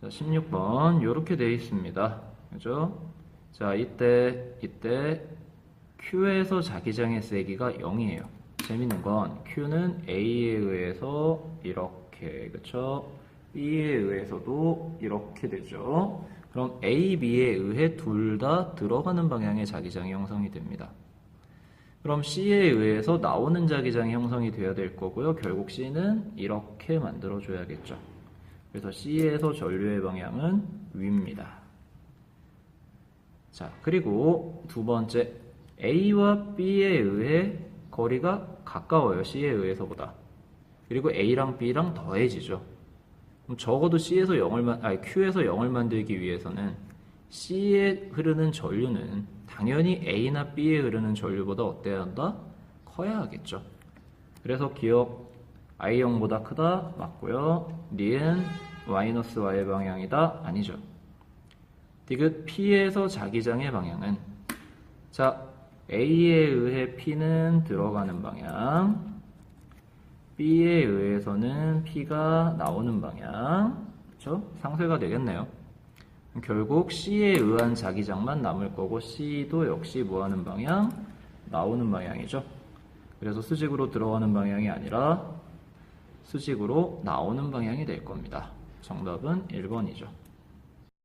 자, 16번 이렇게 되어 있습니다. 그죠? 자, 이때 이때 Q에서 자기장의 세기가 0이에요. 재밌는 건 Q는 A에 의해서 이렇게 그쵸? B에 의해서도 이렇게 되죠. 그럼 A, B에 의해 둘 다 들어가는 방향의 자기장이 형성이 됩니다. 그럼 C에 의해서 나오는 자기장이 형성이 되어야 될 거고요. 결국 C는 이렇게 만들어 줘야겠죠. 그래서 C에서 전류의 방향은 위입니다. 자, 그리고 두 번째 A와 B에 의해 거리가 가까워요. C에 의해서보다. 그리고 A랑 B랑 더해지죠. 그럼 적어도 C에서 0을 만, 아니 Q에서 0을 만들기 위해서는 C에 흐르는 전류는 당연히 A나 B에 흐르는 전류보다 어때야 한다? 커야 하겠죠. 그래서 기억 I0보다 크다 맞고요. 니은 마이너스 Y의 방향이다 아니죠. 디귿 P에서 자기장의 방향은 자 A에 의해 P는 들어가는 방향 B에 의해서는 P가 나오는 방향 그렇죠? 상쇄가 되겠네요. 결국 C에 의한 자기장만 남을 거고 C도 역시 뭐하는 방향? 나오는 방향이죠. 그래서 수직으로 들어가는 방향이 아니라 수직으로 나오는 방향이 될 겁니다. 정답은 1번이죠.